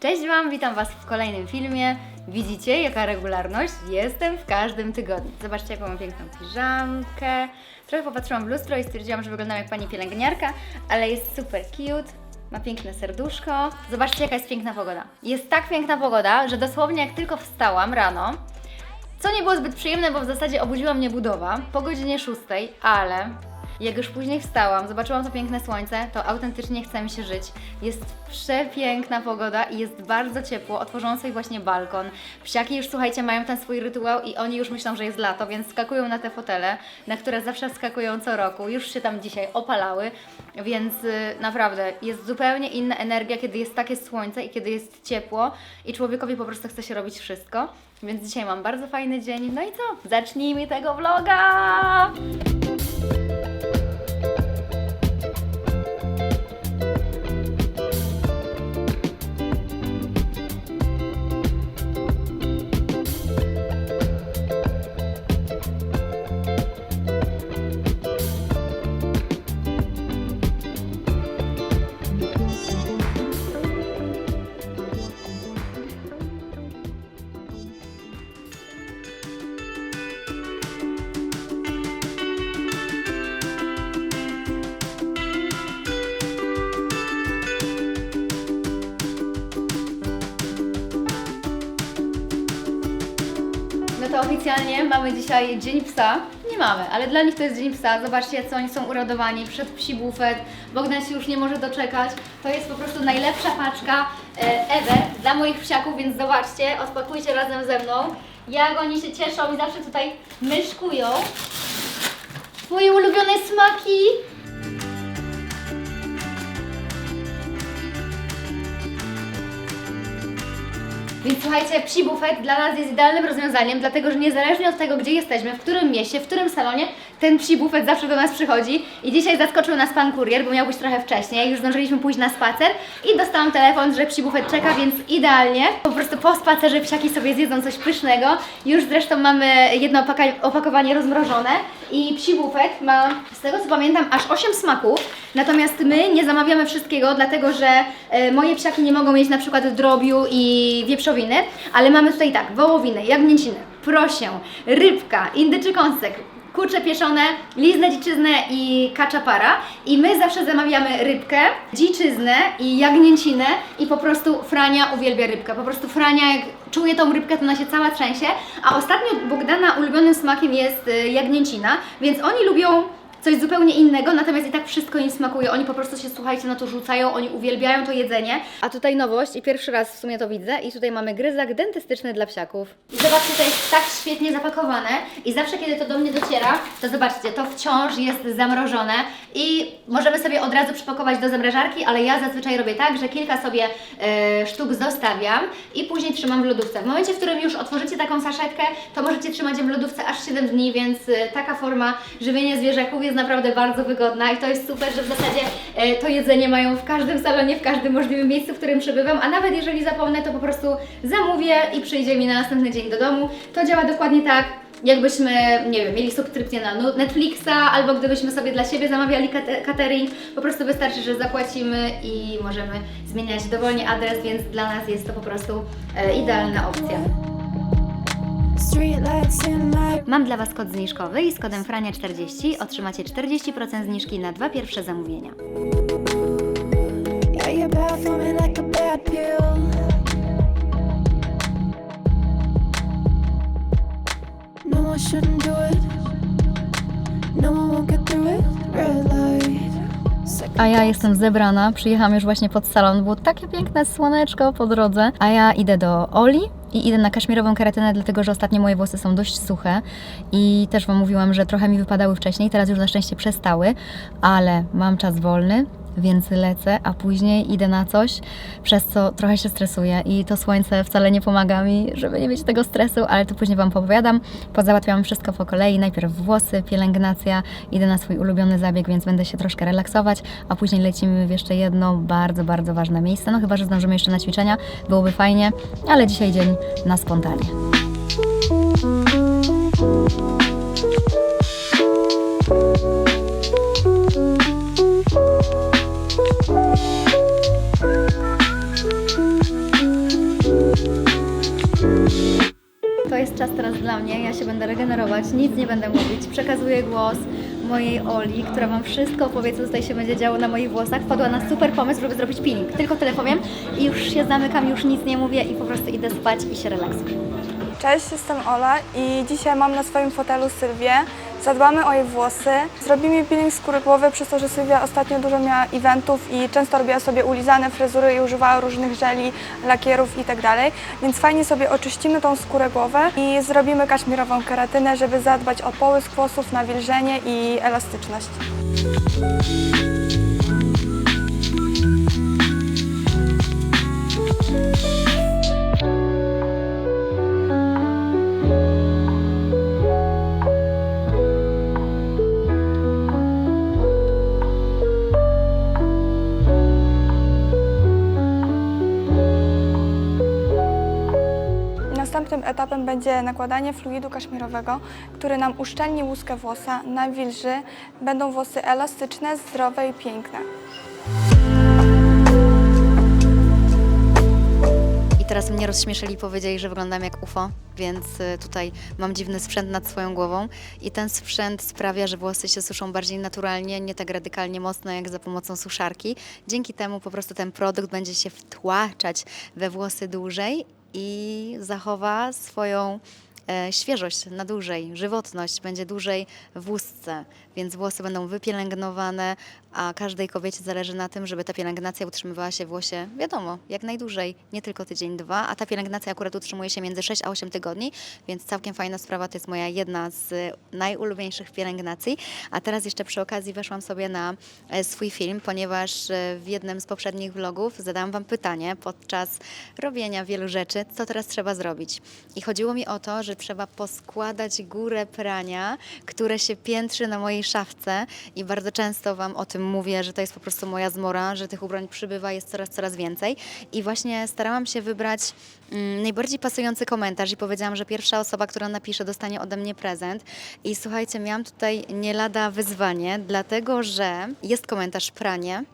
Cześć Wam, witam Was w kolejnym filmie. Widzicie, jaka regularność? Jestem w każdym tygodniu. Zobaczcie, jaką mam piękną piżamkę. Trochę popatrzyłam w lustro i stwierdziłam, że wyglądam jak pani pielęgniarka, ale jest super cute. Ma piękne serduszko. Zobaczcie, jaka jest piękna pogoda. Jest tak piękna pogoda, że dosłownie jak tylko wstałam rano, co nie było zbyt przyjemne, bo w zasadzie obudziła mnie budowa po godzinie 6, ale jak już później wstałam, zobaczyłam to piękne słońce, to autentycznie chce mi się żyć. Jest przepiękna pogoda i jest bardzo ciepło. Otworzyłam sobie właśnie balkon. Psiaki już, słuchajcie, mają ten swój rytuał i oni już myślą, że jest lato, więc skakują na te fotele, na które zawsze wskakują co roku. Już się tam dzisiaj opalały, więc y, naprawdę jest zupełnie inna energia, kiedy jest takie słońce i kiedy jest ciepło i człowiekowi po prostu chce się robić wszystko. Więc dzisiaj mam bardzo fajny dzień. No i co? Zacznijmy tego vloga! No to oficjalnie mamy dzisiaj Dzień Psa. Nie mamy, ale dla nich to jest Dzień Psa. Zobaczcie, co oni są uradowani. Przed psi bufet. Bogdan się już nie może doczekać. To jest po prostu najlepsza paczka e, ever dla moich psiaków, więc zobaczcie, odpakujcie razem ze mną. Jak oni się cieszą i zawsze tutaj myszkują. Moje ulubione smaki. Więc słuchajcie, psi bufet dla nas jest idealnym rozwiązaniem, dlatego że niezależnie od tego, gdzie jesteśmy, w którym mieście, w którym salonie, ten psi bufet zawsze do nas przychodzi. I dzisiaj zaskoczył nas pan kurier, bo miał być trochę wcześniej, już zdążyliśmy pójść na spacer i dostałam telefon, że psi bufet czeka, więc idealnie. Po prostu po spacerze psiaki sobie zjedzą coś pysznego. Już zresztą mamy jedno opakowanie rozmrożone i psi bufet ma, z tego co pamiętam, aż 8 smaków. Natomiast my nie zamawiamy wszystkiego, dlatego że e, moje psiaki nie mogą mieć na przykład drobiu i wieprzowiny, ale mamy tutaj tak, wołowinę, jagnięcinę, prosię, rybka, indyczy kąsek, kurcze pieszone, liznę dziczyznę i kaczapara. I my zawsze zamawiamy rybkę, dziczyznę i jagnięcinę i po prostu Frania uwielbia rybkę. Po prostu Frania jak czuje tą rybkę, to ona się cała trzęsie. A ostatnio Bogdana ulubionym smakiem jest y, jagnięcina, więc oni lubią coś zupełnie innego, natomiast i tak wszystko im smakuje. Oni po prostu się, słuchajcie, na to rzucają, oni uwielbiają to jedzenie. A tutaj nowość i pierwszy raz w sumie to widzę i tutaj mamy gryzak dentystyczny dla psiaków. I zobaczcie, to jest tak świetnie zapakowane i zawsze kiedy to do mnie dociera, to zobaczcie, to wciąż jest zamrożone i możemy sobie od razu przypakować do zamrażarki, ale ja zazwyczaj robię tak, że kilka sobie e, sztuk zostawiam i później trzymam w lodówce. W momencie, w którym już otworzycie taką saszetkę, to możecie trzymać ją w lodówce aż 7 dni, więc e, taka forma żywienia zwierzaków jest naprawdę bardzo wygodna i to jest super, że w zasadzie e, to jedzenie mają w każdym salonie, w każdym możliwym miejscu, w którym przebywam, a nawet jeżeli zapomnę, to po prostu zamówię i przyjdzie mi na następny dzień do domu. To działa dokładnie tak, jakbyśmy, nie wiem, mieli subskrypcję na Netflixa, albo gdybyśmy sobie dla siebie zamawiali catering, po prostu wystarczy, że zapłacimy i możemy zmieniać dowolnie adres, więc dla nas jest to po prostu e, idealna opcja. Mam dla Was kod zniżkowy i z kodem FRANIA40 otrzymacie 40% zniżki na dwa pierwsze zamówienia. No. No. A ja jestem zebrana, przyjechałam już właśnie pod salon, było takie piękne słoneczko po drodze, a ja idę do Oli i idę na kaszmirową keratynę, dlatego że ostatnio moje włosy są dość suche. I też Wam mówiłam, że trochę mi wypadały wcześniej, teraz już na szczęście przestały, ale mam czas wolny, więc lecę, a później idę na coś, przez co trochę się stresuję i to słońce wcale nie pomaga mi, żeby nie mieć tego stresu, ale to później Wam opowiadam. Pozałatwiałam wszystko po kolei, najpierw włosy, pielęgnacja, idę na swój ulubiony zabieg, więc będę się troszkę relaksować, a później lecimy w jeszcze jedno bardzo, bardzo ważne miejsce, no chyba, że zdążymy jeszcze na ćwiczenia, byłoby fajnie, ale dzisiaj dzień na spontanie. Czas teraz dla mnie, ja się będę regenerować, nic nie będę mówić. Przekazuję głos mojej Oli, która Wam wszystko opowie, co tutaj się będzie działo na moich włosach. Wpadła na super pomysł, żeby zrobić peeling. Tylko tyle powiem i już się zamykam, już nic nie mówię i po prostu idę spać i się relaksuję. Cześć, jestem Ola i dzisiaj mam na swoim fotelu Sylwię. Zadbamy o jej włosy. Zrobimy peeling skóry głowy przez to, że Sylwia ostatnio dużo miała eventów i często robiła sobie ulizane fryzury i używała różnych żeli, lakierów itd. Więc fajnie sobie oczyścimy tą skórę głowy i zrobimy kaszmirową keratynę, żeby zadbać o połysk włosów, nawilżenie i elastyczność. Będzie nakładanie fluidu kaszmirowego, który nam uszczelni łuskę włosa, nawilży, będą włosy elastyczne, zdrowe i piękne. I teraz mnie rozśmieszyli, powiedzieli, że wyglądam jak UFO, więc y, tutaj mam dziwny sprzęt nad swoją głową i ten sprzęt sprawia, że włosy się suszą bardziej naturalnie, nie tak radykalnie mocno jak za pomocą suszarki. Dzięki temu po prostu ten produkt będzie się wtłaczać we włosy dłużej i zachowa swoją e, świeżość na dłużej, żywotność będzie dłużej w łusce, więc włosy będą wypielęgnowane, a każdej kobiecie zależy na tym, żeby ta pielęgnacja utrzymywała się w włosie, wiadomo, jak najdłużej, nie tylko tydzień, dwa, a ta pielęgnacja akurat utrzymuje się między 6 a 8 tygodni, więc całkiem fajna sprawa, to jest moja jedna z e, najulubieńszych pielęgnacji. A teraz jeszcze przy okazji weszłam sobie na e, swój film, ponieważ e, w jednym z poprzednich vlogów zadałam Wam pytanie podczas robienia wielu rzeczy, co teraz trzeba zrobić. I chodziło mi o to, że trzeba poskładać górę prania, które się piętrzy na mojej szafce i bardzo często Wam o tym mówię, że to jest po prostu moja zmora, że tych ubrań przybywa, jest coraz, coraz więcej. I właśnie starałam się wybrać mm, najbardziej pasujący komentarz i powiedziałam, że pierwsza osoba, która napisze, dostanie ode mnie prezent. I słuchajcie, miałam tutaj nie lada wyzwanie, dlatego że jest komentarz pranie.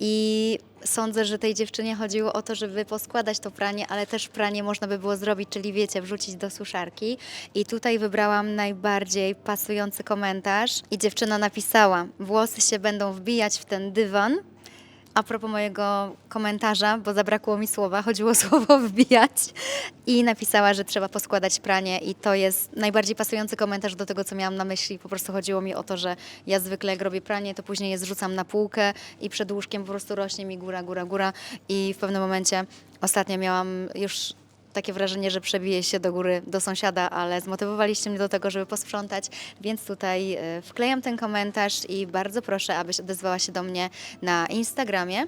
I sądzę, że tej dziewczynie chodziło o to, żeby poskładać to pranie, ale też pranie można by było zrobić, czyli wiecie, wrzucić do suszarki. I tutaj wybrałam najbardziej pasujący komentarz i dziewczyna napisała: Włosy się będą wbijać w ten dywan. A propos mojego komentarza, bo zabrakło mi słowa, chodziło o słowo wbijać i napisała, że trzeba poskładać pranie i to jest najbardziej pasujący komentarz do tego, co miałam na myśli. Po prostu chodziło mi o to, że ja zwykle jak robię pranie, to później je zrzucam na półkę i przed łóżkiem po prostu rośnie mi góra, góra, góra i w pewnym momencie ostatnio miałam już takie wrażenie, że przebije się do góry do sąsiada, ale zmotywowaliście mnie do tego, żeby posprzątać, więc tutaj e, wklejam ten komentarz i bardzo proszę, abyś odezwała się do mnie na Instagramie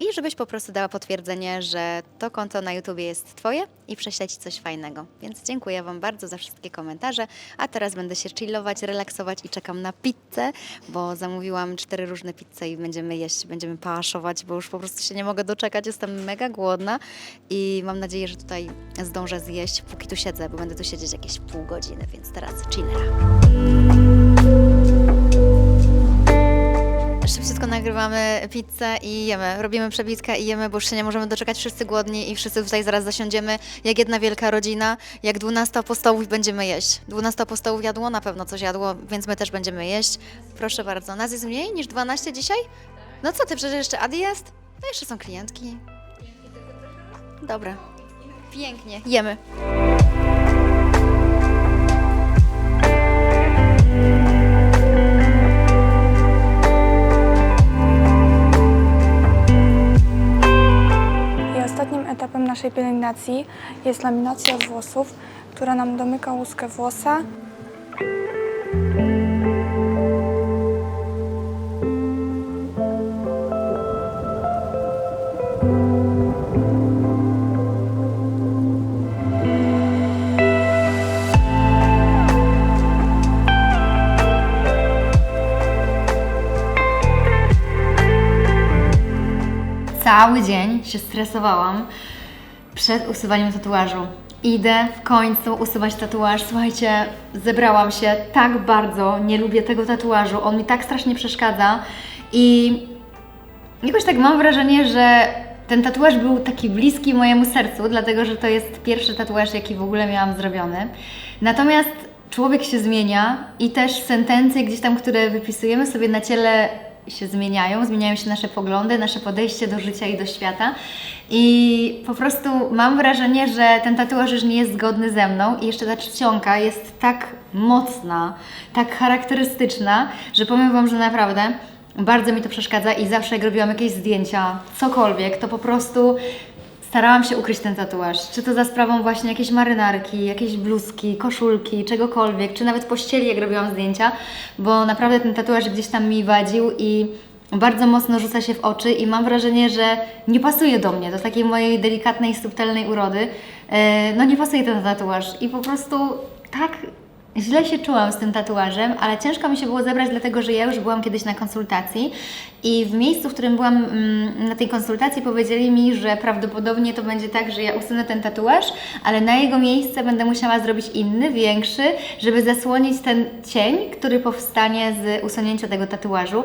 i żebyś po prostu dała potwierdzenie, że to konto na YouTubie jest Twoje i prześlę Ci coś fajnego. Więc dziękuję Wam bardzo za wszystkie komentarze, a teraz będę się chillować, relaksować i czekam na pizzę, bo zamówiłam cztery różne pizze i będziemy jeść, będziemy paszować, bo już po prostu się nie mogę doczekać, jestem mega głodna i mam nadzieję, że tutaj zdążę zjeść, póki tu siedzę, bo będę tu siedzieć jakieś pół godziny, więc teraz chillera. Szybciutko nagrywamy pizzę i jemy. Robimy przebitkę i jemy, bo już się nie możemy doczekać. Wszyscy głodni i wszyscy tutaj zaraz zasiądziemy jak jedna wielka rodzina. Jak 12 apostołów będziemy jeść. 12 apostołów jadło, na pewno coś jadło, więc my też będziemy jeść. Proszę bardzo. Nas jest mniej niż 12 dzisiaj? No co ty, przecież jeszcze Adi jest? No jeszcze są klientki. Dobra. Pięknie. Jemy. Naszej pielęgnacji jest laminacja włosów, która nam domyka łuskę włosa. Cały dzień się stresowałam przed usuwaniem tatuażu. Idę w końcu usuwać tatuaż. Słuchajcie, zebrałam się tak bardzo, nie lubię tego tatuażu. On mi tak strasznie przeszkadza i jakoś tak mam wrażenie, że ten tatuaż był taki bliski mojemu sercu, dlatego że to jest pierwszy tatuaż, jaki w ogóle miałam zrobiony. Natomiast człowiek się zmienia i też sentencje gdzieś tam, które wypisujemy sobie na ciele się zmieniają, zmieniają się nasze poglądy, nasze podejście do życia i do świata. I po prostu mam wrażenie, że ten tatuaż już nie jest zgodny ze mną i jeszcze ta czcionka jest tak mocna, tak charakterystyczna, że powiem Wam, że naprawdę bardzo mi to przeszkadza i zawsze jak robiłam jakieś zdjęcia, cokolwiek, to po prostu starałam się ukryć ten tatuaż. Czy to za sprawą właśnie jakiejś marynarki, jakiejś bluzki, koszulki, czegokolwiek, czy nawet pościeli, jak robiłam zdjęcia, bo naprawdę ten tatuaż gdzieś tam mi wadził i bardzo mocno rzuca się w oczy i mam wrażenie, że nie pasuje do mnie, do takiej mojej delikatnej, subtelnej urody. E, No nie pasuje ten tatuaż i po prostu tak Źle się czułam z tym tatuażem, ale ciężko mi się było zebrać, dlatego że ja już byłam kiedyś na konsultacji i w miejscu, w którym byłam mm, na tej konsultacji, powiedzieli mi, że prawdopodobnie to będzie tak, że ja usunę ten tatuaż, ale na jego miejsce będę musiała zrobić inny, większy, żeby zasłonić ten cień, który powstanie z usunięcia tego tatuażu.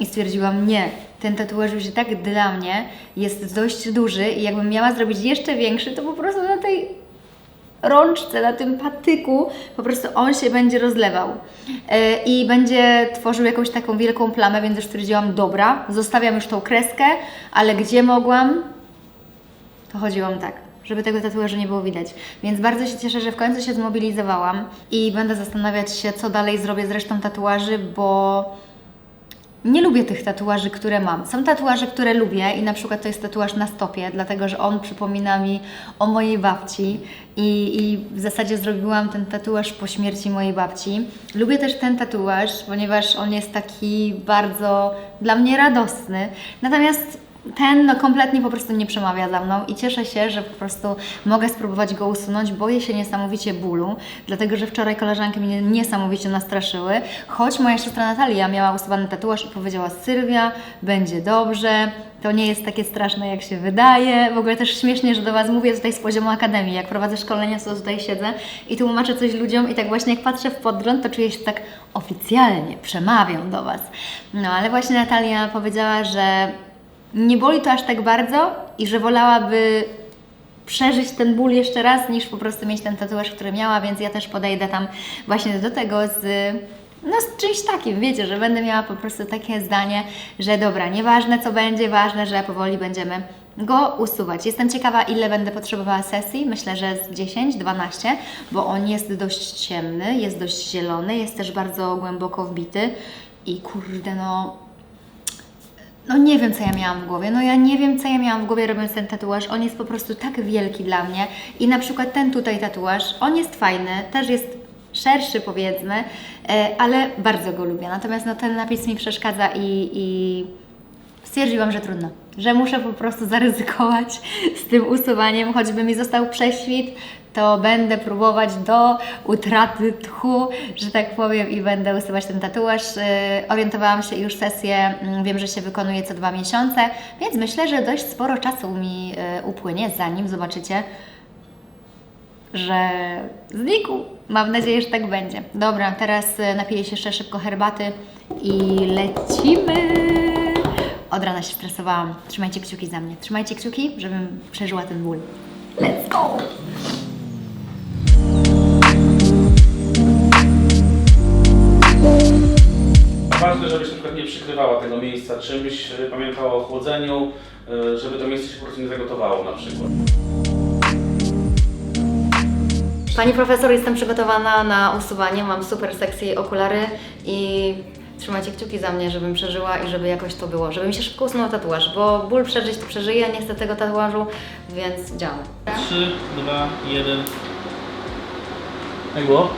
I stwierdziłam, nie, ten tatuaż już i tak dla mnie jest dość duży i jakbym miała zrobić jeszcze większy, to po prostu na tej rączce, na tym patyku, po prostu on się będzie rozlewał E, i będzie tworzył jakąś taką wielką plamę, więc już stwierdziłam, dobra, zostawiam już tą kreskę, ale gdzie mogłam, to chodziłam tak, żeby tego tatuażu nie było widać. Więc bardzo się cieszę, że w końcu się zmobilizowałam i będę zastanawiać się, co dalej zrobię z resztą tatuaży, bo nie lubię tych tatuaży, które mam. Są tatuaże, które lubię i na przykład to jest tatuaż na stopie, dlatego że on przypomina mi o mojej babci i, i w zasadzie zrobiłam ten tatuaż po śmierci mojej babci. Lubię też ten tatuaż, ponieważ on jest taki bardzo dla mnie radosny. Natomiast ten no, kompletnie po prostu nie przemawia za mną i cieszę się, że po prostu mogę spróbować go usunąć. Boję się niesamowicie bólu, dlatego że wczoraj koleżanki mnie niesamowicie nastraszyły, choć moja siostra Natalia miała usuwany tatuaż i powiedziała Sylwia, będzie dobrze, to nie jest takie straszne jak się wydaje. W ogóle też śmiesznie, że do Was mówię tutaj z poziomu akademii. Jak prowadzę szkolenia, to tutaj siedzę i tłumaczę coś ludziom i tak właśnie jak patrzę w podgląd, to czuję się tak oficjalnie, przemawiam do Was. No ale właśnie Natalia powiedziała, że nie boli to aż tak bardzo i że wolałaby przeżyć ten ból jeszcze raz, niż po prostu mieć ten tatuaż, który miała, więc ja też podejdę tam właśnie do tego z, no, z czymś takim, wiecie, że będę miała po prostu takie zdanie, że dobra, nieważne co będzie, ważne, że powoli będziemy go usuwać. Jestem ciekawa, ile będę potrzebowała sesji. Myślę, że z 10-12, bo on jest dość ciemny, jest dość zielony, jest też bardzo głęboko wbity i kurde, no no nie wiem, co ja miałam w głowie. No ja nie wiem, co ja miałam w głowie robiąc ten tatuaż. On jest po prostu tak wielki dla mnie. I na przykład ten tutaj tatuaż, on jest fajny, też jest szerszy powiedzmy, e, ale bardzo go lubię. Natomiast no, ten napis mi przeszkadza i, i stwierdziłam, że trudno. Że muszę po prostu zaryzykować z tym usuwaniem, choćby mi został prześwit, to będę próbować do utraty tchu, że tak powiem, i będę usuwać ten tatuaż. Yy, Orientowałam się już sesję, mm, wiem, że się wykonuje co dwa miesiące, więc myślę, że dość sporo czasu mi yy, upłynie, zanim zobaczycie, że znikł. Mam nadzieję, że tak będzie. Dobra, teraz y, napiję się jeszcze szybko herbaty i lecimy. Od rana się stresowałam. Trzymajcie kciuki za mnie. Trzymajcie kciuki, żebym przeżyła ten ból. Let's go! Ważne, żebyś na przykład nie przykrywała tego miejsca czymś, pamiętała o chłodzeniu, e, żeby to miejsce się po prostu nie zagotowało na przykład. Pani profesor, jestem przygotowana na usuwanie. Mam super sexy okulary i trzymajcie kciuki za mnie, żebym przeżyła i żeby jakoś to było. Żeby mi się szybko usunął tatuaż, bo ból przeżyć to przeżyję, nie chcę tego tatuażu, więc działam. 3, 2, 1. Jak było?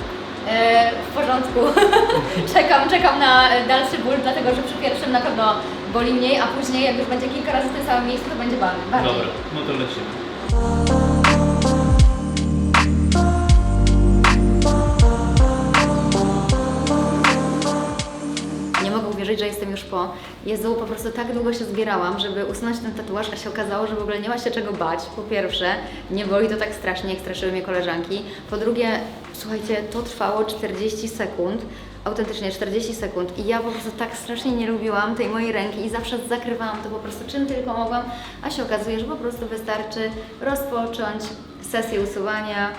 E, w porządku. czekam, czekam na dalszy ból, dlatego że przy pierwszym na pewno boli mniej, a później jak już będzie kilka razy w tym samym miejscu, to będzie bar- bardziej. Dobra, no to lecimy. Po. Jezu, po prostu tak długo się zbierałam, żeby usunąć ten tatuaż, a się okazało, że w ogóle nie ma się czego bać. Po pierwsze, nie boli to tak strasznie, jak straszyły mnie koleżanki. Po drugie, słuchajcie, to trwało 40 sekund, autentycznie 40 sekund i ja po prostu tak strasznie nie lubiłam tej mojej ręki i zawsze zakrywałam to po prostu czym tylko mogłam, a się okazuje, że po prostu wystarczy rozpocząć sesję usuwania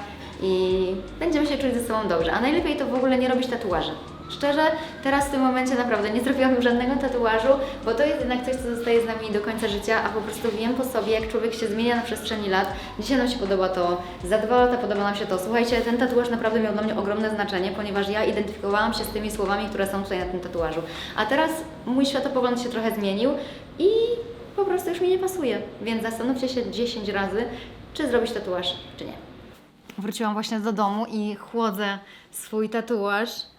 i będziemy się czuć ze sobą dobrze. A najlepiej to w ogóle nie robić tatuaży. Szczerze, teraz w tym momencie naprawdę nie zrobiłam żadnego tatuażu, bo to jest jednak coś, co zostaje z nami do końca życia, a po prostu wiem po sobie, jak człowiek się zmienia na przestrzeni lat. Dzisiaj nam się podoba to, za dwa lata podoba nam się to. Słuchajcie, ten tatuaż naprawdę miał dla mnie ogromne znaczenie, ponieważ ja identyfikowałam się z tymi słowami, które są tutaj na tym tatuażu. A teraz mój światopogląd się trochę zmienił i po prostu już mi nie pasuje. Więc zastanówcie się 10 razy, czy zrobić tatuaż, czy nie. Wróciłam właśnie do domu i chłodzę swój tatuaż.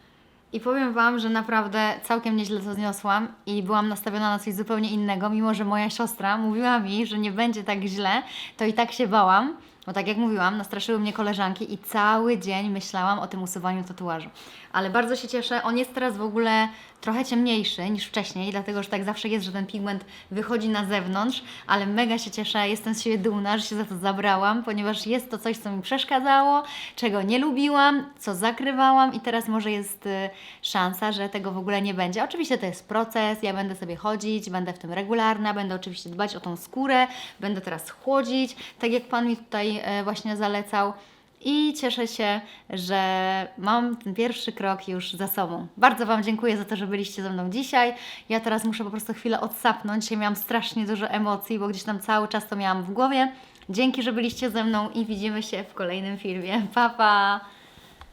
I powiem Wam, że naprawdę całkiem nieźle to zniosłam i byłam nastawiona na coś zupełnie innego, mimo że moja siostra mówiła mi, że nie będzie tak źle, to i tak się bałam, bo tak jak mówiłam, nastraszyły mnie koleżanki i cały dzień myślałam o tym usuwaniu tatuażu. Ale bardzo się cieszę, on jest teraz w ogóle trochę ciemniejszy niż wcześniej, dlatego że tak zawsze jest, że ten pigment wychodzi na zewnątrz, ale mega się cieszę, jestem z siebie dumna, że się za to zabrałam, ponieważ jest to coś, co mi przeszkadzało, czego nie lubiłam, co zakrywałam i teraz może jest y, szansa, że tego w ogóle nie będzie. Oczywiście to jest proces, ja będę sobie chodzić, będę w tym regularna, będę oczywiście dbać o tą skórę, będę teraz chłodzić, tak jak Pan mi tutaj e, właśnie zalecał. I cieszę się, że mam ten pierwszy krok już za sobą. Bardzo Wam dziękuję za to, że byliście ze mną dzisiaj. Ja teraz muszę po prostu chwilę odsapnąć. Dzisiaj miałam strasznie dużo emocji, bo gdzieś tam cały czas to miałam w głowie. Dzięki, że byliście ze mną i widzimy się w kolejnym filmie. Pa, pa!